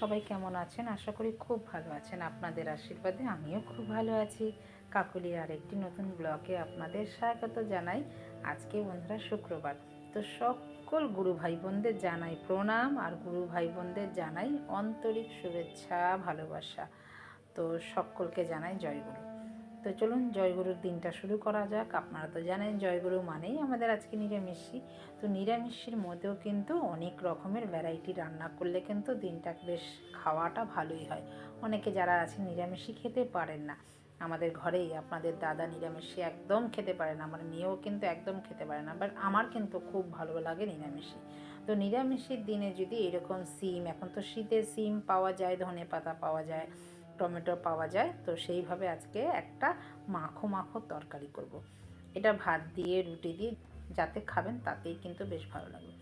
সবাই কেমন আছেন? আশা করি খুব ভালো আছেন। আপনাদের আশীর্বাদে আমিও খুব ভালো আছি। কাকুলি আর একটি নতুন ব্লকে আপনাদের স্বাগত জানাই। আজকে বন্ধুরা শুক্রবার। তো সকল গুরু ভাই বোনদের জানাই প্রণাম আর গুরু ভাই বোনদের জানাই আন্তরিক শুভেচ্ছা, ভালোবাসা। তো সকলকে জানাই জয়গুরু। তো চলুন জয়গুরুর দিনটা শুরু করা যাক। আপনারা তো জানেন জয়গুরু মানেই আমাদের আজকে নিরামিষি তো নিরামিষের মধ্যেও কিন্তু অনেক রকমের ভ্যারাইটি রান্না করলে কিন্তু দিনটা বেশ খাওয়াটা ভালোই হয়। অনেকে যারা আছেন নিরামিষই খেতে পারেন না। আমাদের ঘরেই আপনাদের দাদা নিরামিষি একদম খেতে পারে না, আমার মেয়েও কিন্তু একদম খেতে পারে না বাট আমার কিন্তু খুব ভালো লাগে নিরামিষি তো নিরামিষের দিনে যদি এরকম সিম, এখন তো শীতের সিম পাওয়া যায় ধনে পাতা পাওয়া যায় টমেটো পাওয়া যায়, তো সেইভাবে আজকে একটা মাখো মাখো তরকারি করব। এটা ভাত দিয়ে, রুটি দিয়ে যাতে খাবেন তাতেই কিন্তু বেশ ভালো লাগবে।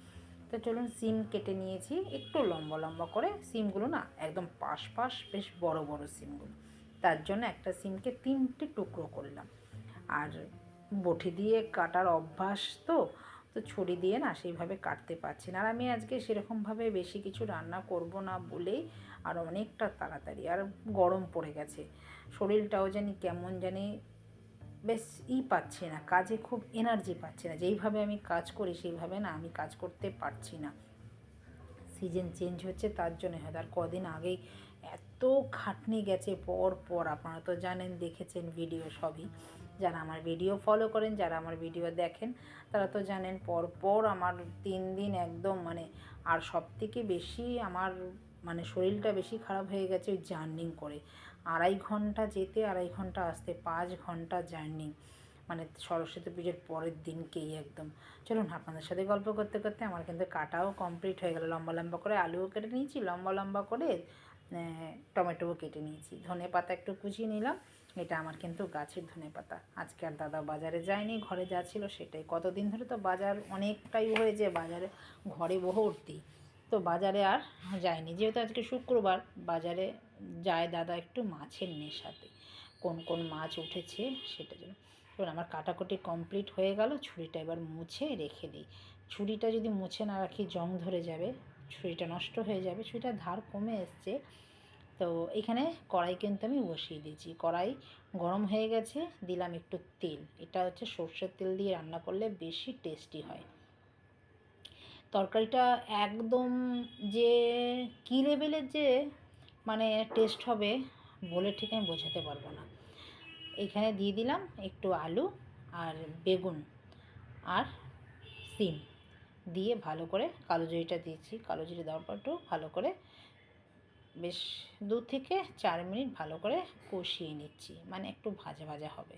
তো চলুন সিম কেটে নিয়েছি, একটু লম্বা লম্বা করে। সিমগুলো না একদম পাশ পাশ, বেশ বড় বড় সিমগুলো। তার জন্য একটা সিমকে তিনটে টুকরো করলাম আর বটি দিয়ে কাটার অভ্যাস তো তো ছুরি দিয়ে না সেইভাবে কাটতে পারছি না। আর আমি আজকে সেরকমভাবে বেশি কিছু রান্না করব না বলেই আর অনেকটা তাড়াতাড়ি, আর গরম পড়ে গেছে। শরীরটাও জানি কেমন জানি বেশ ই পাচ্ছি না, কাজে খুব এনার্জি পাচ্ছি না। যেইভাবে আমি কাজ করি সেইভাবে না আমি কাজ করতে পারছি না। সিজন চেঞ্জ হচ্ছে তার জন্য হয়তো আর কদিন আগেই এত খাটনি গেছে পর পর, আপনারা তো জানেন, দেখেছেন ভিডিও সবই। যারা আমার ভিডিও ফলো করেন, যারা আমার ভিডিও দেখেন, তারা তো জানেন পর পর আমার তিন দিন একদম মানে আর সব থেকে বেশি আমার মানে শরীরটা বেশি খারাপ হয়ে গেছে ওই জার্নিং করে। আড়াই ঘণ্টা যেতে, আড়াই ঘণ্টা আসতে, পাঁচ ঘণ্টা জার্নিং। মানে সরস্বতী পুজোর পরের দিনকেই একদম। চলুন, আপনাদের সাথে গল্প করতে করতে আমার কিন্তু কাটাও কমপ্লিট হয়ে গেল। লম্বা লম্বা করে আলুও কেটে নিয়েছি, লম্বা লম্বা করে টমেটোও কেটে নিয়েছি। ধনে পাতা একটু কুচিয়ে নিলাম। এটা আমার কিন্তু গাছের ধনে পাতা। আজকে আর দাদা বাজারে যায়নি, ঘরে যা ছিল সেটাই। কতদিন ধরে তো বাজার অনেকটাই হয়েছে বাজারে ঘরে বহু ভর্তি তো বাজারে আর যায়নি। যেহেতু আজকে শুক্রবার, বাজারে যায় দাদা একটু মাছের নেশাতে। কোন কোন মাছ উঠেছে সেটা জন্য। এবার আমার কাটাকুটি কমপ্লিট হয়ে গেল, ছুরিটা এবার মুছে রেখে দিই। ছুরিটা যদি মুছে না রাখি, জং ধরে যাবে। ছুরিটা নষ্ট হয়ে যাবে, ছুরিটার ধার কমে এসছে। তো এখানে কড়াই কিন্তু আমি বসিয়ে দিয়েছি। কড়াই গরম হয়ে গেছে, দিলাম একটু তেল। এটা হচ্ছে সর্ষের তেল দিয়ে রান্না করলে বেশি টেস্টি হয়। তরকারিটা একদম যে কী লেভেলের যে মানে টেস্ট হবে বলে ঠিক আমি বোঝাতে পারব না। এখানে দিয়ে দিলাম একটু আলু আর বেগুন আর সিম। দিয়ে ভালো করে কালো জিরিটা দিয়েছি। কালো জিরে দেওয়ার পর একটু ভালো করে বেশ দু থেকে চার মিনিট ভালো করে কষিয়ে নিচ্ছি। মানে একটু ভাজা ভাজা হবে।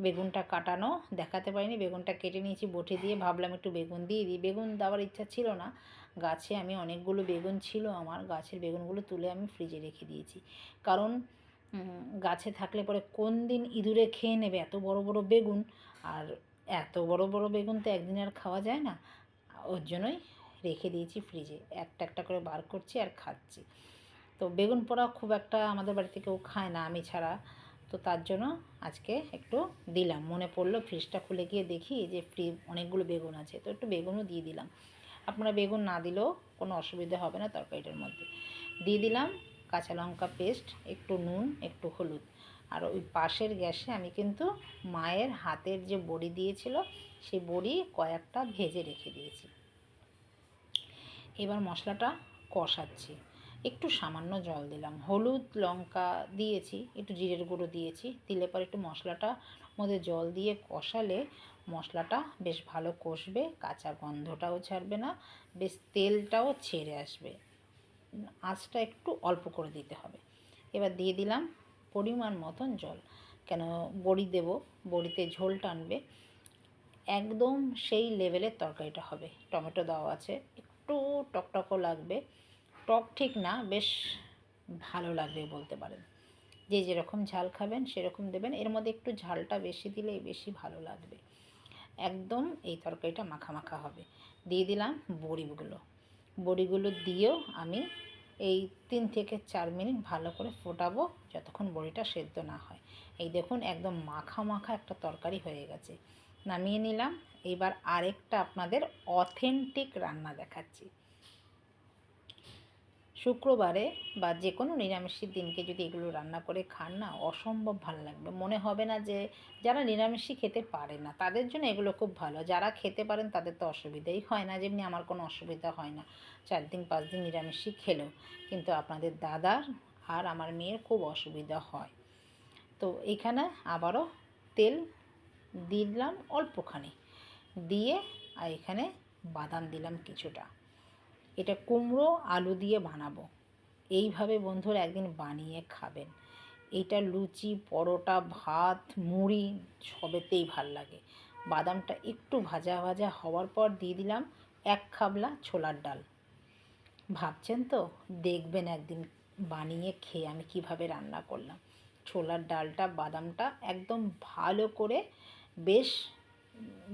বেগুনটা কাটানো, দেখাতে পারিনি, বেগুনটা কেটে নিয়েছি, বটি দিয়ে ভাবলাম একটু বেগুন দিয়ে দিই। বেগুন দেওয়ার ইচ্ছা ছিল না। গাছে আমি অনেকগুলো বেগুন ছিল আমার, গাছের বেগুনগুলো তুলে আমি ফ্রিজে রেখে দিয়েছি। কারণ গাছে থাকলে পরে কোন দিন ইঁদুরে খেয়ে নেবে এত বড় বড় বেগুন? আর এত বড় বড় বেগুন তো একদিন আর খাওয়া যায় না। ওর জন্যই রেখে দিয়েছি ফ্রিজে একটা একটা করে বার করছি আর খাচ্ছি। তো বেগুন পোড়া খুব একটা আমাদের বাড়িতে কেউ খায় না, আমি ছাড়া। তো তার জন্য আজকে একটু দিলাম। মনে পড়ল ফ্রিজটা খুলে গিয়ে দেখি যে ফ্রি অনেকগুলো বেগুন আছে। তো একটু বেগুনও দিয়ে দিলাম। আপনারা বেগুন না দিলেও কোনো অসুবিধা হবে না তরকারিটার মধ্যে। দিয়ে দিলাম কাঁচা লঙ্কা পেস্ট একটু নুন, একটু হলুদ। আর ওই পাশের গ্যাসে আমি কিন্তু মায়ের হাতের যে বড়ি দিয়েছিল, সেই বড়ি কয়েকটা ভেজে রেখে দিয়েছি। এবার মশলাটা কষাচ্ছি। একটু সামান্য জল দিলাম। হলুদ লঙ্কা দিয়েছি, একটু জিরের গুঁড়ো দিয়েছি। দিলে পরে একটু মশলাটা মধ্যে জল দিয়ে কষালে মশলাটা বেশ ভালো কষবে, কাঁচা গন্ধটাও ছাড়বে না, বেশ তেলটাও ছেড়ে আসবে। আঁচটা একটু অল্প করে দিতে হবে। এবার দিয়ে দিলাম পরিমাণ মতন জল। কেন বড়ি দেব, বড়িতে ঝোল টানবে, একদম সেই লেভেলের তরকারিটা হবে। টমেটো দেওয়া আছে একটু টকটকও লাগবে। টক ঠিক না, বেশ ভালো লাগবে বলতে পারেন। যে যেরকম ঝাল খাবেন সেরকম দেবেন। এর মধ্যে একটু ঝালটা বেশি দিলে বেশি ভালো লাগবে। একদম এই তরকারিটা মাখা মাখা হবে। দিয়ে দিলাম বড়িগুলো। বড়িগুলো দিয়েও আমি এই তিন থেকে চার মিনিট ভালো করে ফোটাবো যতক্ষণ বড়িটা সেদ্ধ না হয়। এই দেখুন একদম মাখা মাখা একটা তরকারি হয়ে গেছে। নামিয়ে নিলাম। এবার আরেকটা আপনাদের অথেন্টিক রান্না দেখাচ্ছি। শুক্রবারে বা যে কোনো নিরামিষের দিনকে যদি এগুলো রান্না করে খান না, অসম্ভব ভালো লাগবে। মনে হবে না যে, যারা নিরামিষই খেতে পারে না, তাদের জন্য এগুলো খুব ভালো। যারা খেতে পারেন, তাদের তো অসুবিধাই হয় না, যেমনি আমার কোনো অসুবিধা হয় না। চার দিন, পাঁচ দিন নিরামিষই খেলেও কিন্তু আপনাদের দাদার আর আমার মেয়ের খুব অসুবিধা হয়। তো এখানে আবারও তেল দিলাম অল্পখানি। দিয়ে, আর এখানে বাদাম দিলাম কিছুটা। এটা কুমড়ো, আলু দিয়ে বানাবো। এইভাবে বন্ধুরা একদিন বানিয়ে খাবেন। এটা লুচি, পরোটা, ভাত, মুড়ি, সবেতেই ভালো লাগে। বাদামটা একটু ভাজা ভাজা হওয়ার পর দিয়ে দিলাম এক খাবলা ছোলার ডাল। ভাবছেন তো? দেখবেন একদিন বানিয়ে খেয়ে আমি কীভাবে রান্না করলাম। ছোলার ডালটা, বাদামটা একদম ভালো করে বেশ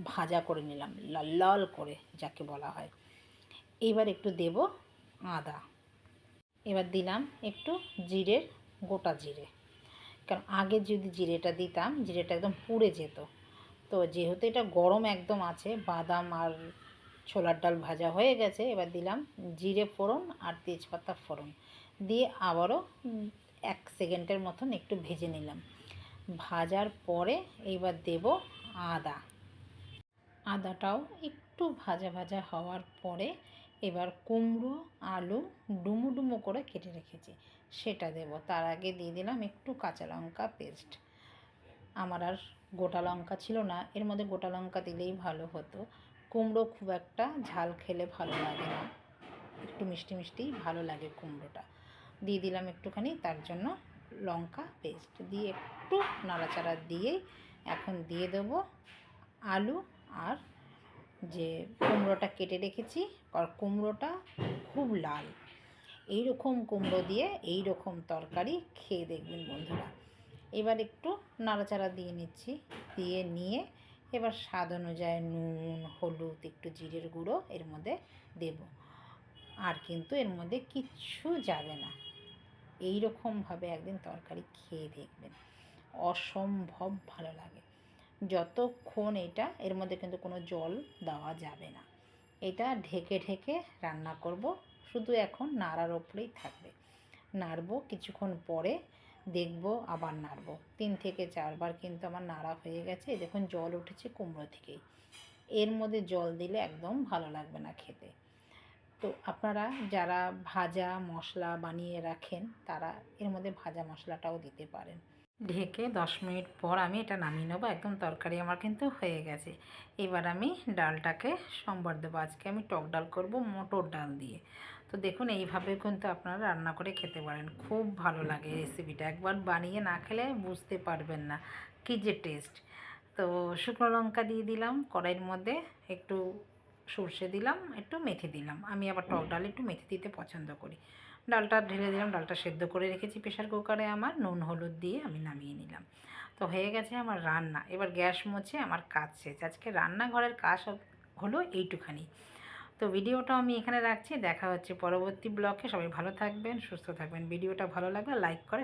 ভাজা করে নিলাম, লাল লাল করে যাকে বলা হয়। এবার একটু দেব আদা। এবার দিলাম একটু জিরের গোটা জিরে। কারণ আগে যদি জিরেটা দিতাম, জিরেটা একদম পুড়ে যেত। তো যেহেতু এটা গরম একদম আছে, বাদাম আর ছোলার ডাল ভাজা হয়ে গেছে, এবার দিলাম জিরে ফোড়ন আর তেজপাতা ফোড়ন। দিয়ে আবারও এক সেকেন্ডের মতন একটু ভেজে নিলাম। ভাজার পরে এইবার দেব আদা। আদাটাও একটু ভাজা ভাজা হওয়ার পরে এবার কুমড়ো, আলু ডুমো ডুমো করে কেটে রেখেছি। সেটা দেব। তার আগে দিয়ে দিলাম একটু কাঁচা লঙ্কা পেস্ট। আমার আর গোটা লঙ্কা ছিল না। এর মধ্যে গোটা লঙ্কা দিলেই ভালো হতো। কুমড়ো খুব একটা ঝাল খেলে ভালো লাগে না। একটু মিষ্টি মিষ্টি ভালো লাগে কুমড়োটা। দিয়ে দিলাম একটুখানি তার জন্য লঙ্কা পেস্ট। দিয়ে একটু নাড়াচাড়া দিয়েই এখন দিয়ে দেবো আলু আর যে কুমড়োটা কেটে রেখেছি আর কুমড়োটা খুব লাল। এই রকম কুমড়ো দিয়ে এই রকম তরকারি খেয়ে দেখবেন বন্ধুরা। এবার একটু নাড়াচাড়া দিয়ে নিচ্ছি, দিয়ে নিয়ে এবার স্বাদ অনুযায়ী নুন, হলুদ, একটু জিরের গুঁড়ো এর মধ্যে দেব। আর কিন্তু এর মধ্যে কিচ্ছু যাবে না। এই রকমভাবে একদিন তরকারি খেয়ে দেখবেন। অসম্ভব ভালো লাগে। যতক্ষণ এটা, এর মধ্যে কিন্তু কোনো জল দেওয়া যাবে না। এটা ঢেকে ঢেকে রান্না করব, শুধু এখন নাড়ার ওপরেই থাকবে। নাড়বো, কিছুক্ষণ পরে দেখব আবার নাড়ব। তিন থেকে চারবার কিন্তু আমার নাড়া হয়ে গেছে। দেখুন, জল উঠেছে কুমড়ো থেকেই। এর মধ্যে জল দিলে একদম ভালো লাগবে না খেতে। তো আপনারা যারা ভাজা মশলা বানিয়ে রাখেন, তারা এর মধ্যে ভাজা মশলাটাও দিতে পারেন। ঢেকে দশ মিনিট পর আমি এটা নামিয়ে নেব। একদম তরকারি আমার কিন্তু হয়ে গেছে। এবার আমি ডালটাকে সম্বার দেবো। আজকে আমি টক ডাল করব মটর ডাল দিয়ে। তো দেখুন, এইভাবে কিন্তু আপনারা রান্না করে খেতে পারেন। খুব ভালো লাগে রেসিপিটা একবার বানিয়ে না খেলে বুঝতে পারবেন না কী যে টেস্ট তো শুকনো লঙ্কা দিয়ে দিলাম, কড়াইয়ের মধ্যে একটু সর্ষে দিলাম, একটু মেথি দিলাম। আমি আবার টক ডাল একটু মেথি দিতে পছন্দ করি। ডালটা ঢেলে দিলাম, ডালটা সেদ্ধ করে রেখেছি প্রেশার কুকারে আমার। নুন, হলুদ দিয়ে আমি নামিয়ে নিলাম। তো হয়ে গেছে আমার রান্না। এবার গ্যাস মুছে আমার কাজ শেষ। আজকে রান্নাঘরের কাজ হলো এইটুখানি। তো ভিডিওটা আমি এখানে রাখছি। দেখা হচ্ছে পরবর্তী ব্লকে সবাই ভালো থাকবেন, সুস্থ থাকবেন। ভিডিওটা ভালো লাগলে লাইক করে